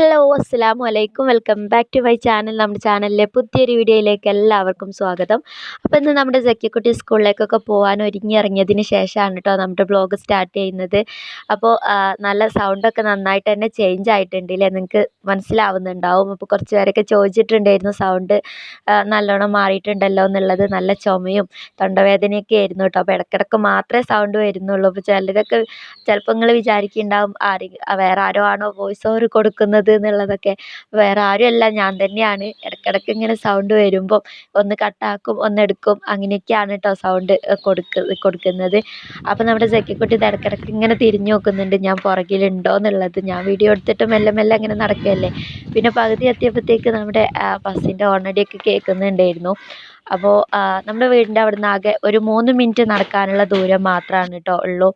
Hello അസ്സാം വലൈക്കും welcome back to my channel നമ്മുടെ ചാനലിലെ പുതിയൊരു വീഡിയോയിലേക്ക് എല്ലാവർക്കും സ്വാഗതം. അപ്പോൾ ഇന്ന് നമ്മുടെ ജക്കിക്കുട്ടി സ്കൂളിലേക്കൊക്കെ പോകാൻ ഒരുങ്ങി ഇറങ്ങിയതിന് ശേഷമാണ് കേട്ടോ നമ്മുടെ ബ്ലോഗ് സ്റ്റാർട്ട് ചെയ്യുന്നത്. അപ്പോൾ നല്ല സൗണ്ടൊക്കെ നന്നായിട്ട് തന്നെ ചേഞ്ച് ആയിട്ടുണ്ട് ഇല്ലേ? നിങ്ങൾക്ക് മനസ്സിലാവുന്നുണ്ടാവും. അപ്പോൾ കുറച്ച് പേരൊക്കെ ചോദിച്ചിട്ടുണ്ടായിരുന്നു സൗണ്ട് നല്ലോണം മാറിയിട്ടുണ്ടല്ലോ എന്നുള്ളത്. നല്ല ചുമയും തൊണ്ടവേദനയൊക്കെ ആയിരുന്നു കേട്ടോ. അപ്പോൾ ഇടയ്ക്കിടയ്ക്ക് മാത്രമേ സൗണ്ട് വരുന്നുള്ളൂ. അപ്പോൾ ചിലരൊക്കെ ചിലപ്പോൾ നിങ്ങൾ വിചാരിക്കുന്നുണ്ടാവും ആരെ വേറെ ആരോ ആണോ വോയിസ് ഓവർ കൊടുക്കുന്നത്. എന്നുള്ളതൊക്കെ വേറെ ആരുമല്ല. ഞാൻ തന്നെയാണ്. ഇടയ്ക്കിടയ്ക്ക് ഇങ്ങനെ സൗണ്ട് വരുമ്പോൾ ഒന്ന് കട്ടാക്കും ഒന്ന് എടുക്കും. അങ്ങനെയൊക്കെയാണ് കേട്ടോ സൗണ്ട് കൊടുക്ക കൊടുക്കുന്നത്. അപ്പോൾ നമ്മുടെ ജക്കിക്കുട്ടി ഇത് ഇടയ്ക്കിടയ്ക്ക് ഇങ്ങനെ തിരിഞ്ഞു നോക്കുന്നുണ്ട്. ഞാൻ പുറകിലുണ്ടോ എന്നുള്ളത്. ഞാൻ വീഡിയോ എടുത്തിട്ട് മെല്ലെ മെല്ലെ അങ്ങനെ നടക്കുകയല്ലേ. പിന്നെ പകുതി എത്തിയപ്പോഴത്തേക്ക് നമ്മുടെ ബസ്സിന്റെ ഓണടിയൊക്കെ കേൾക്കുന്നുണ്ടായിരുന്നു. അപ്പോൾ നമ്മുടെ വീടിന്റെ അവിടുന്ന് ആകെ ഒരു മൂന്ന് മിനിറ്റ് നടക്കാനുള്ള ദൂരം മാത്രമാണ് കേട്ടോ ഉള്ളൂ.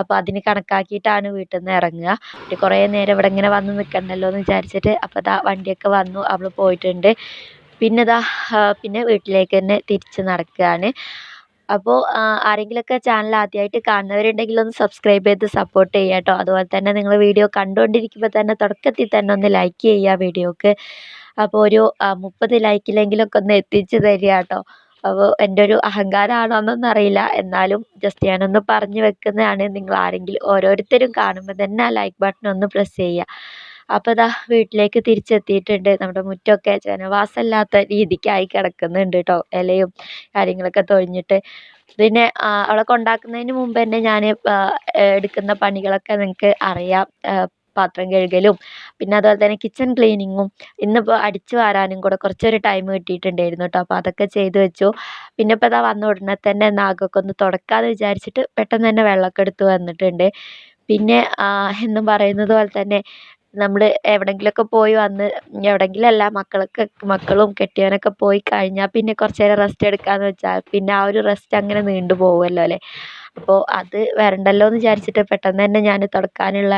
അപ്പോൾ അതിന് കണക്കാക്കിയിട്ടാണ് വീട്ടിൽ നിന്ന് ഇറങ്ങുക പിന്നെ കുറേ നേരം ഇവിടെ ഇങ്ങനെ വന്ന് നിൽക്കണ്ടല്ലോ എന്ന് വിചാരിച്ചിട്ട് അപ്പോൾ ദാ വണ്ടിയൊക്കെ വന്നു അവൾ പോയിട്ടുണ്ട്. പിന്നെ ദാ പിന്നെ വീട്ടിലേക്ക് തന്നെ തിരിച്ച് നടക്കുകയാണ് അപ്പോൾ ആരെങ്കിലുമൊക്കെ ചാനൽ ആദ്യമായിട്ട് കാണുന്നവരുണ്ടെങ്കിൽ ഒന്ന് സബ്സ്ക്രൈബ് ചെയ്ത് സപ്പോർട്ട് ചെയ്യുക കേട്ടോ. അതുപോലെ തന്നെ നിങ്ങൾ വീഡിയോ കണ്ടുകൊണ്ടിരിക്കുമ്പോൾ തന്നെ തുടക്കത്തിൽ തന്നെ ഒന്ന് ലൈക്ക് ചെയ്യുക വീഡിയോക്ക് അപ്പോൾ ഒരു മുപ്പത് ലൈക്കിലെങ്കിലൊക്കെ ഒന്ന് എത്തിച്ച് തരിക കേട്ടോ. അപ്പോൾ എന്റെ ഒരു അഹങ്കാരമാണോ എന്നൊന്നും അറിയില്ല എന്നാലും ജസ്റ്റ് ഞാനൊന്ന് പറഞ്ഞു വെക്കുന്നതാണ്. നിങ്ങൾ ആരെങ്കിലും ഓരോരുത്തരും കാണുമ്പോൾ തന്നെ ആ ലൈക്ക് ബട്ടൺ ഒന്ന് പ്രസ് ചെയ്യുക. അപ്പോൾ ഇതാ വീട്ടിലേക്ക് തിരിച്ചെത്തിയിട്ടുണ്ട്. നമ്മുടെ മുറ്റമൊക്കെ ജനവാസമില്ലാത്ത രീതിക്കായി കിടക്കുന്നുണ്ട് കേട്ടോ ഇലയും കാര്യങ്ങളൊക്കെ തൊഴിഞ്ഞിട്ട്. പിന്നെ അവളെ കൊണ്ടാക്കുന്നതിന് മുമ്പ് തന്നെ ഞാൻ എടുക്കുന്ന പണികളൊക്കെ നിങ്ങൾക്ക് അറിയാം. പാത്രം കഴുകലും പിന്നെ അതുപോലെ തന്നെ കിച്ചൺ ക്ലീനിങ്ങും ഇന്നിപ്പോൾ അടിച്ചു വാരാനും കൂടെ കുറച്ചൊരു ടൈം കിട്ടിയിട്ടുണ്ടായിരുന്നു കേട്ടോ അപ്പോൾ അതൊക്കെ ചെയ്തു വെച്ചു. പിന്നെ ഇപ്പോൾ ഇതാ വന്ന ഉടനെ തന്നെ നാഗൊക്കെ ഒന്ന് തുടക്കാമെന്ന് വിചാരിച്ചിട്ട് പെട്ടെന്ന് തന്നെ വെള്ളമൊക്കെ എടുത്ത് വന്നിട്ടുണ്ട്. പിന്നെ എന്നും പറയുന്നത് പോലെ തന്നെ നമ്മൾ എവിടെയെങ്കിലുമൊക്കെ പോയി വന്ന് എവിടെങ്കിലും അല്ല മക്കളൊക്കെ മക്കളും കെട്ടിയവനൊക്കെ പോയി കഴിഞ്ഞാൽ പിന്നെ കുറച്ച് നേരം റെസ്റ്റ് എടുക്കാമെന്ന് വെച്ചാൽ പിന്നെ ആ ഒരു റെസ്റ്റ് അങ്ങനെ നീണ്ടു പോകുമല്ലോ അല്ലേ? അപ്പോൾ അത് വരണ്ടല്ലോ എന്ന് വിചാരിച്ചിട്ട് പെട്ടെന്ന് തന്നെ ഞാൻ തുടക്കാനുള്ള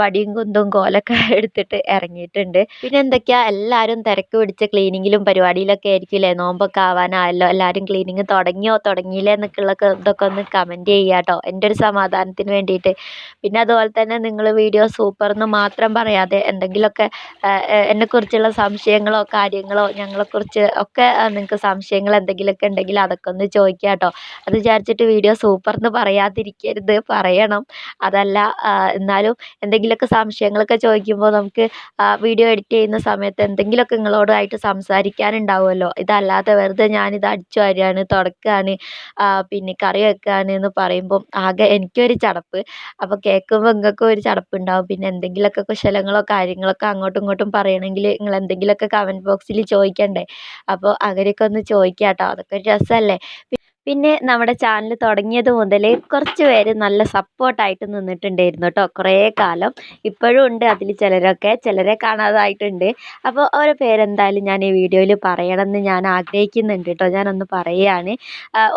വടിയും കുന്തവും കോലൊക്കെ എടുത്തിട്ട് ഇറങ്ങിയിട്ടുണ്ട് പിന്നെ എന്തൊക്കെയാ? എല്ലാവരും തിരക്ക് പിടിച്ച ക്ലീനിങ്ങിലും പരിപാടിയിലൊക്കെ ആയിരിക്കില്ലേ? നോമ്പൊക്കെ ആവാനായല്ലോ. എല്ലാവരും ക്ലീനിങ് തുടങ്ങിയോ? തുടങ്ങിയില്ലേ? എന്നൊക്കെയുള്ള ഇതൊക്കെ ഒന്ന് കമന്റ് ചെയ്യുക കേട്ടോ എന്റെ ഒരു സമാധാനത്തിന് വേണ്ടിയിട്ട്. പിന്നെ അതുപോലെ തന്നെ നിങ്ങൾ വീഡിയോ സൂപ്പർ എന്ന് മാത്രം പറയാതെ എന്തെങ്കിലുമൊക്കെ എന്നെക്കുറിച്ചുള്ള സംശയങ്ങളോ കാര്യങ്ങളോ ഞങ്ങളെക്കുറിച്ച് ഒക്കെ നിങ്ങൾക്ക് സംശയങ്ങൾ എന്തെങ്കിലുമൊക്കെ ഉണ്ടെങ്കിൽ അതൊക്കെ ഒന്ന് ചോദിക്കുക കേട്ടോ അത് വിചാരിച്ചിട്ട് വീഡിയോ സൂപ്പർ എന്ന് പറയാതിരിക്കരുത് പറയണം. അതല്ല എന്നാലും എന്തെങ്കിലുമൊക്കെ സംശയങ്ങളൊക്കെ ചോദിക്കുമ്പോൾ നമുക്ക് വീഡിയോ എഡിറ്റ് ചെയ്യുന്ന സമയത്ത് എന്തെങ്കിലുമൊക്കെ നിങ്ങളോടായിട്ട് സംസാരിക്കാനുണ്ടാവുമല്ലോ. ഇതല്ലാതെ വെറുതെ ഞാനിത് അടിച്ചു വാരുകയാണ് തുടക്കുകയാണ് പിന്നെ കറി വെക്കുകയാണ് എന്ന് പറയുമ്പം ആകെ എനിക്കൊരു ചടപ്പ്. അപ്പോൾ കേൾക്കുമ്പോൾ നിങ്ങൾക്കും ഒരു ചടപ്പുണ്ടാവും. പിന്നെ എന്തെങ്കിലുമൊക്കെ കുശലങ്ങളോ കാര്യങ്ങളൊക്കെ അങ്ങോട്ടും ഇങ്ങോട്ടും പറയണമെങ്കിൽ നിങ്ങൾ എന്തെങ്കിലുമൊക്കെ കമന്റ് ബോക്സിൽ ചോദിക്കണ്ടേ? അപ്പോൾ അങ്ങനെയൊക്കെ ഒന്ന് ചോദിക്കാം കേട്ടോ അതൊക്കെ ഒരു രസമല്ലേ? പിന്നെ നമ്മുടെ ചാനൽ തുടങ്ങിയത് മുതൽ കുറച്ച് പേര് നല്ല സപ്പോർട്ടായിട്ട് നിന്നിട്ടുണ്ടായിരുന്നു കേട്ടോ കുറേ കാലം. ഇപ്പോഴും ഉണ്ട് അതിൽ ചിലരൊക്കെ. ചിലരെ കാണാതായിട്ടുണ്ട്. അപ്പോൾ ഓരോ പേരെന്തായാലും ഞാൻ ഈ വീഡിയോയിൽ പറയണമെന്ന് ഞാൻ ആഗ്രഹിക്കുന്നുണ്ട് കേട്ടോ ഞാനൊന്ന് പറയുകയാണ്.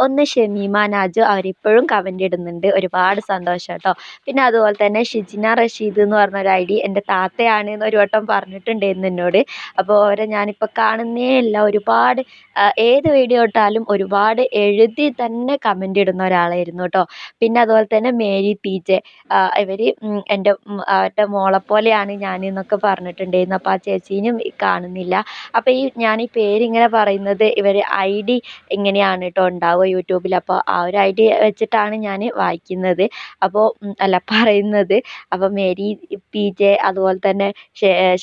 ഒന്ന് ഷമീമ നാജു അവരിപ്പോഴും കമന്റ് ഇടുന്നുണ്ട്. ഒരുപാട് സന്തോഷം കേട്ടോ പിന്നെ അതുപോലെ തന്നെ ഷിജിന റഷീദ് എന്ന് പറഞ്ഞ ഒരു ഐ ഡി എന്റെ താത്തയാണ് എന്ന് ഒരു വട്ടം പറഞ്ഞിട്ടുണ്ടായിരുന്നു എന്നോട്. അപ്പോൾ അവരെ ഞാനിപ്പോൾ കാണുന്നേ ഇല്ല. ഒരുപാട് ഏത് വീഡിയോ ഇട്ടാലും ഒരുപാട് എഴുതി തന്നെ കമന്റ് ഇടുന്ന ഒരാളായിരുന്നു കേട്ടോ പിന്നെ അതുപോലെ തന്നെ മേരി പി ജെ ഇവർ എന്റെ ഉം, അവരുടെ മോളെ പോലെയാണ് ഞാൻ എന്നൊക്കെ പറഞ്ഞിട്ടുണ്ടായിരുന്നു. അപ്പോൾ ആ ചേച്ചീനും കാണുന്നില്ല. അപ്പോൾ ഈ ഞാൻ ഈ പേരിങ്ങനെ പറയുന്നത് ഇവർ ഐ ഡി ഇങ്ങനെയാണ് കേട്ടോ ഉണ്ടാവുക യൂട്യൂബിൽ. അപ്പോൾ ആ ഒരു ഐ ഡി വെച്ചിട്ടാണ് ഞാൻ വായിക്കുന്നത്. അപ്പോൾ അല്ല പറയുന്നത്. അപ്പോൾ മേരി പി ജെ അതുപോലെ തന്നെ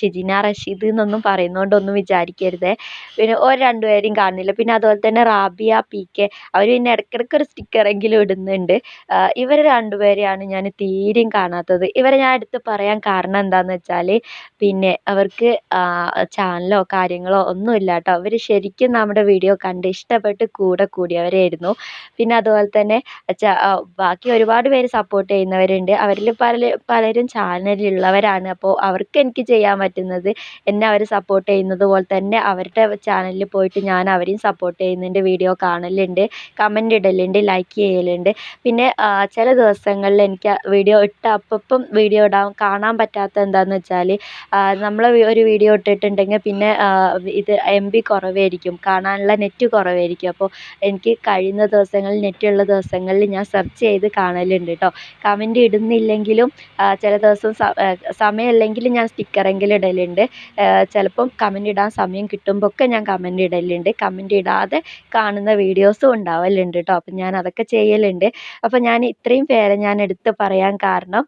ഷിജിന റഷീദ് എന്നൊന്നും പറയുന്നതുകൊണ്ടൊന്നും വിചാരിക്കരുത്. പിന്നെ ഒരു രണ്ടുപേരെയും കാണുന്നില്ല. പിന്നെ അതുപോലെ തന്നെ റാബിയ പി കെ അവർ പിന്നെ ഇടയ്ക്കിടയ്ക്ക് ഒരു സ്റ്റിക്കറെങ്കിലും ഇടുന്നുണ്ട്. ഇവർ രണ്ടുപേരെയാണ് ഞാൻ തീരെയും കാണാത്തത്. ഇവരെ ഞാൻ എടുത്ത് പറയാൻ കാരണം എന്താണെന്ന് വെച്ചാൽ പിന്നെ അവർക്ക് ചാനലോ കാര്യങ്ങളോ ഒന്നുമില്ല കേട്ടോ. അവർ ശരിക്കും നമ്മുടെ വീഡിയോ കണ്ട് ഇഷ്ടപ്പെട്ട് കൂടെ കൂടിയവരായിരുന്നു. പിന്നെ അതുപോലെ തന്നെ ബാക്കി ഒരുപാട് പേര് സപ്പോർട്ട് ചെയ്യുന്നവരുണ്ട്. അവരിൽ പല പലരും ചാനലിലുള്ളവരാണ് അപ്പോൾ അവർക്ക് എനിക്ക് ചെയ്യാൻ പറ്റുന്നത് എന്നെ അവർ സപ്പോർട്ട് ചെയ്യുന്നത് പോലെ തന്നെ അവരുടെ ചാനലിൽ പോയിട്ട് ഞാൻ അവരെയും സപ്പോർട്ട് ചെയ്യുന്നുണ്ട് വീഡിയോ കാണലുണ്ട്. കമന്റ് ഇടലുണ്ട് ലൈക്ക് ചെയ്യലുണ്ട്. പിന്നെ ചില ദിവസങ്ങളിൽ എനിക്ക് വീഡിയോ ഇട്ട അപ്പം വീഡിയോ ഇടാൻ കാണാൻ പറ്റാത്ത എന്താണെന്ന് വെച്ചാൽ നമ്മൾ ഒരു വീഡിയോ ഇട്ടിട്ടുണ്ടെങ്കിൽ പിന്നെ ഇത് എം ബി കുറവായിരിക്കും. കാണാനുള്ള നെറ്റ് കുറവായിരിക്കും. അപ്പോൾ എനിക്ക് കഴിയുന്ന ദിവസങ്ങളിൽ നെറ്റുള്ള ദിവസങ്ങളിൽ ഞാൻ സെർച്ച് ചെയ്ത് കാണലുണ്ട് കേട്ടോ. കമന്റ് ഇടുന്നില്ലെങ്കിലും ചില ദിവസം സമയമില്ലെങ്കിൽ ഞാൻ സ്റ്റിക്കറെങ്കിലും ഇടലുണ്ട്. ചിലപ്പം കമന്റ് ഇടാൻ സമയം കിട്ടുമ്പോഴൊക്കെ ഞാൻ കമന്റ് ഇടലുണ്ട്. കമന്റ് ഇടാതെ കാണുന്ന വീഡിയോസും ഉണ്ടാവലുണ്ട് കേട്ടോ അപ്പം ഞാൻ അതൊക്കെ ചെയ്യലുണ്ട്. അപ്പം ഞാൻ ഇത്രയും പേരെ ഞാൻ എടുത്ത് പറയാൻ കാരണം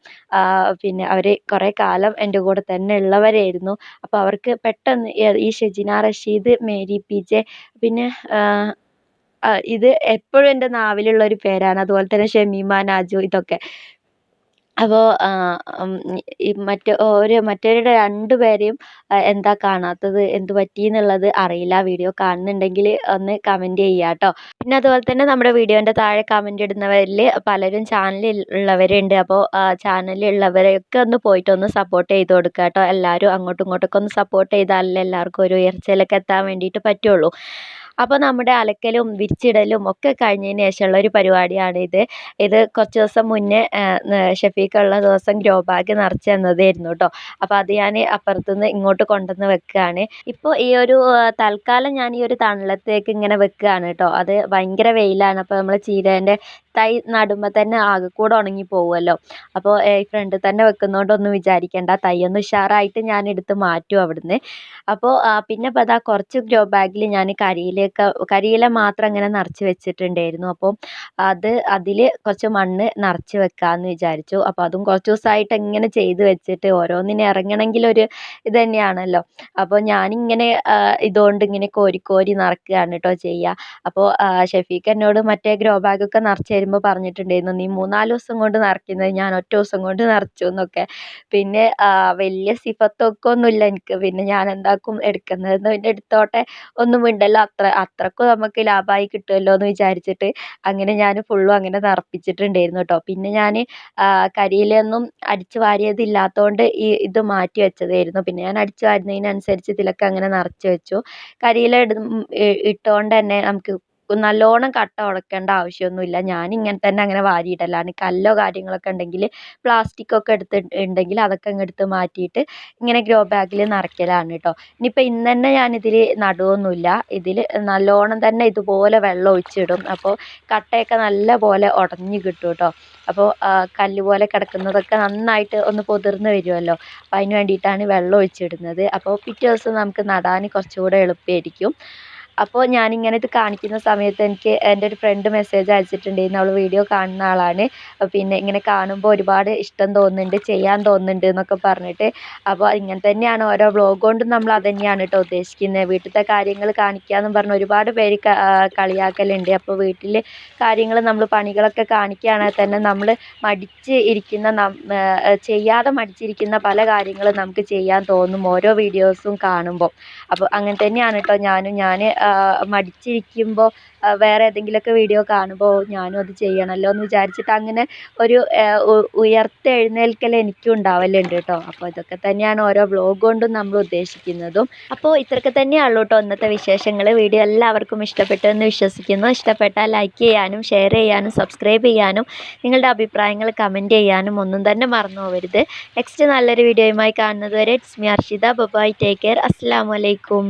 പിന്നെ അവർ കുറേ കാലം എന്റെ കൂടെ തന്നെ ഉള്ളവരായിരുന്നു. അപ്പോൾ അവർക്ക് പെട്ടെന്ന് ഈ Shejina Rasheed Mary P J പിന്നെ ഇത് എപ്പോഴും എന്റെ നാവിലുള്ള ഒരു പേരാണ്. അതുപോലെ തന്നെ ഷമീമ നാജു ഇതൊക്കെ. അപ്പോൾ ഈ മറ്റ് ഒരു മറ്റവരുടെ രണ്ട് പേരെയും എന്താ കാണാത്തത്? എന്ത് പറ്റി എന്നുള്ളത് അറിയില്ല. വീഡിയോ കാണുന്നുണ്ടെങ്കിൽ ഒന്ന് കമന്റ് ചെയ്യുക കേട്ടോ പിന്നെ അതുപോലെ തന്നെ നമ്മുടെ വീഡിയോന്റെ താഴെ കമന്റ് ഇടുന്നവരിൽ പലരും ചാനലിൽ ഉള്ളവരുണ്ട്. അപ്പോൾ ചാനലിലുള്ളവരെയൊക്കെ ഒന്ന് പോയിട്ട് ഒന്ന് സപ്പോർട്ട് ചെയ്ത് കൊടുക്കുക കേട്ടോ എല്ലാവരും അങ്ങോട്ടും ഇങ്ങോട്ടൊക്കെ ഒന്ന് സപ്പോർട്ട് ചെയ്താലല്ലേ എല്ലാവർക്കും ഒരു ഉയർച്ചയിലൊക്കെ എത്താൻ വേണ്ടിയിട്ട് പറ്റുള്ളൂ. അപ്പോൾ നമ്മുടെ അലക്കലും വിരിച്ചിടലും ഒക്കെ കഴിഞ്ഞതിന് ശേഷമുള്ള ഒരു പരിപാടിയാണ് ഇത്. ഇത് കുറച്ച് ദിവസം മുന്നേ ഷഫീഖുള്ള ദിവസം ഗ്രോ ബാഗ് നിറച്ച് തന്നതായിരുന്നു കേട്ടോ അപ്പോൾ അത് ഞാൻ അപ്പുറത്തുനിന്ന് ഇങ്ങോട്ട് കൊണ്ടുവന്ന് വെക്കുകയാണ്. ഇപ്പോൾ ഈ ഒരു തൽക്കാലം ഞാൻ ഈ ഒരു തണലത്തേക്ക് ഇങ്ങനെ വെക്കുകയാണ് കേട്ടോ അത് ഭയങ്കര വെയിലാണ്. അപ്പോൾ നമ്മൾ ചീരേന്റെ തൈ നടുമ്പോൾ തന്നെ ആകെ കൂടെ ഉണങ്ങി പോകുമല്ലോ അപ്പോൾ ഈ ഫ്രണ്ട് തന്നെ വെക്കുന്നതുകൊണ്ടൊന്നും വിചാരിക്കേണ്ട. ഒന്ന് ഉഷാറായിട്ട് ഞാൻ എടുത്ത് മാറ്റും അവിടുന്ന്. അപ്പോൾ പിന്നെ ഇപ്പോൾ അതാ കുറച്ച് ഗ്രോ ബാഗിൽ ഞാൻ കരിയിലയൊക്കെ കരിയില മാത്രം ഇങ്ങനെ നിറച്ച് വെച്ചിട്ടുണ്ടായിരുന്നു. അപ്പോൾ അത് അതിൽ കുറച്ച് മണ്ണ് നിറച്ച് വെക്കാമെന്ന് വിചാരിച്ചു. അപ്പോൾ അതും കുറച്ച് ദിവസമായിട്ട് ഇങ്ങനെ ചെയ്ത് വെച്ചിട്ട് ഓരോന്നിന് ഇറങ്ങണമെങ്കിൽ ഒരു ഇത് തന്നെയാണല്ലോ. അപ്പോൾ ഞാനിങ്ങനെ ഇതുകൊണ്ട് ഇങ്ങനെ കോരി കോരി നിറക്കുകയാണ് കേട്ടോ ചെയ്യുക അപ്പോൾ ഷെഫീഖ് എന്നോട് മറ്റേ ഗ്രോ ബാഗൊക്കെ നിറച്ച് തരുമ്പോൾ പറഞ്ഞിട്ടുണ്ടായിരുന്നു നീ മൂന്നാൽ ദിവസം കൊണ്ട് നിറയ്ക്കുന്നത് ഞാൻ ഒറ്റ ദിവസം കൊണ്ട് നിറച്ചു എന്നൊക്കെ. പിന്നെ വലിയ സിഫത്തൊക്കെ ഒന്നുമില്ല എനിക്ക്. പിന്നെ ഞാൻ എന്താക്കും എടുക്കുന്നത്? പിന്നെ എടുത്തോട്ടെ ഒന്നും മിണ്ടല്ലോ അത്ര. അത്രക്കും നമുക്ക് ലാഭമായി കിട്ടുമല്ലോ എന്ന് വിചാരിച്ചിട്ട് അങ്ങനെ ഞാൻ ഫുള്ളും അങ്ങനെ നിറപ്പിച്ചിട്ടുണ്ടായിരുന്നു കേട്ടോ പിന്നെ ഞാൻ കരിയിലൊന്നും അടിച്ച് വാരിയതില്ലാത്തതുകൊണ്ട് ഈ ഇത് മാറ്റി വെച്ചതായിരുന്നു. പിന്നെ ഞാൻ അടിച്ച് വാരുന്നതിനനുസരിച്ച് ഇതിലൊക്കെ അങ്ങനെ നിറച്ച് വെച്ചു. കരിയില ഇട്ടതുകൊണ്ട് തന്നെ നമുക്ക് നല്ലോണം കട്ട ഉടക്കേണ്ട ആവശ്യമൊന്നുമില്ല. ഞാൻ ഇങ്ങനെ തന്നെ അങ്ങനെ വാരിയിടലാണ് കല്ലോ കാര്യങ്ങളൊക്കെ ഉണ്ടെങ്കിൽ പ്ലാസ്റ്റിക് ഒക്കെ ഉണ്ടെങ്കിൽ അതൊക്കെ അങ്ങ് എടുത്ത് മാറ്റിയിട്ട് ഇങ്ങനെ ഗ്രോ ബാഗിൽ നിറയ്ക്കലാണ് കേട്ടോ ഇനിയിപ്പോൾ ഇന്ന് തന്നെ ഞാനിതിൽ നടുവൊന്നുമില്ല. ഇതിൽ നല്ലോണം തന്നെ ഇതുപോലെ വെള്ളം ഒഴിച്ചിടും. അപ്പോൾ കട്ടയൊക്കെ നല്ല പോലെ ഉടഞ്ഞ് കിട്ടും കേട്ടോ അപ്പോൾ കല്ല് പോലെ കിടക്കുന്നതൊക്കെ നന്നായിട്ട് ഒന്ന് പൊതിർന്ന് വരുമല്ലോ അപ്പോൾ അതിന് വേണ്ടിയിട്ടാണ് വെള്ളം ഒഴിച്ചിടുന്നത്. അപ്പോൾ പിറ്റേ ദിവസം നമുക്ക് നടാൻ കുറച്ചുകൂടെ എളുപ്പമായിരിക്കും. അപ്പോൾ ഞാനിങ്ങനെ ഇത് കാണിക്കുന്ന സമയത്ത് എനിക്ക് എന്റെ ഒരു ഫ്രണ്ട് മെസ്സേജ് അയച്ചിട്ടുണ്ടായിരുന്നു. അവൾ വീഡിയോ കാണുന്ന ആളാണ്. പിന്നെ ഇങ്ങനെ കാണുമ്പോൾ ഒരുപാട് ഇഷ്ടം തോന്നുന്നുണ്ട് ചെയ്യാൻ തോന്നുന്നുണ്ട് എന്നൊക്കെ പറഞ്ഞിട്ട്. അപ്പോൾ ഇങ്ങനെ തന്നെയാണ് ഓരോ വ്ളോഗ് കൊണ്ടും നമ്മൾ തന്നെയാണ് കേട്ടോ ഉദ്ദേശിക്കുന്നത് വീട്ടിലത്തെ കാര്യങ്ങൾ കാണിക്കുക എന്ന് പറഞ്ഞ് ഒരുപാട് പേര് കളിയാക്കലുണ്ട്. അപ്പോൾ വീട്ടിൽ കാര്യങ്ങൾ നമ്മൾ പണികളൊക്കെ കാണിക്കുകയാണെങ്കിൽ തന്നെ നമ്മൾ മടിച്ച് ഇരിക്കുന്ന ചെയ്യാതെ മടിച്ചിരിക്കുന്ന പല കാര്യങ്ങളും നമുക്ക് ചെയ്യാൻ തോന്നും ഓരോ വീഡിയോസും കാണുമ്പോൾ അപ്പോൾ അങ്ങനെ തന്നെയാണ് കേട്ടോ ഞാനും ഞാൻ മടിച്ചിരിക്കുമ്പോൾ വേറെ ഏതെങ്കിലുമൊക്കെ വീഡിയോ കാണുമ്പോൾ ഞാനും അത് ചെയ്യണമല്ലോ എന്ന് വിചാരിച്ചിട്ട് അങ്ങനെ ഒരു ഉയർത്തെഴുന്നേൽക്കൽ എനിക്കും ഉണ്ടാവലുണ്ട് കേട്ടോ അപ്പോൾ ഇതൊക്കെ തന്നെയാണ് ഓരോ വ്ളോഗ് കൊണ്ടും നമ്മൾ ഉദ്ദേശിക്കുന്നതും. അപ്പോൾ ഇത്രയൊക്കെ തന്നെയുള്ളൂ കേട്ടോ ഇന്നത്തെ വിശേഷങ്ങൾ വീഡിയോ എല്ലാവർക്കും ഇഷ്ടപ്പെട്ടു എന്ന് വിശ്വസിക്കുന്നു. ഇഷ്ടപ്പെട്ടാൽ ലൈക്ക് ചെയ്യാനും ഷെയർ ചെയ്യാനും സബ്സ്ക്രൈബ് ചെയ്യാനും നിങ്ങളുടെ അഭിപ്രായങ്ങൾ കമന്റ് ചെയ്യാനും ഒന്നും തന്നെ മറന്നു പോകരുത് നെക്സ്റ്റ് നല്ലൊരു വീഡിയോയുമായി കാണുന്നത് വരെ it's me Arshitha. Bye bye take care അസ്സാം വലൈക്കും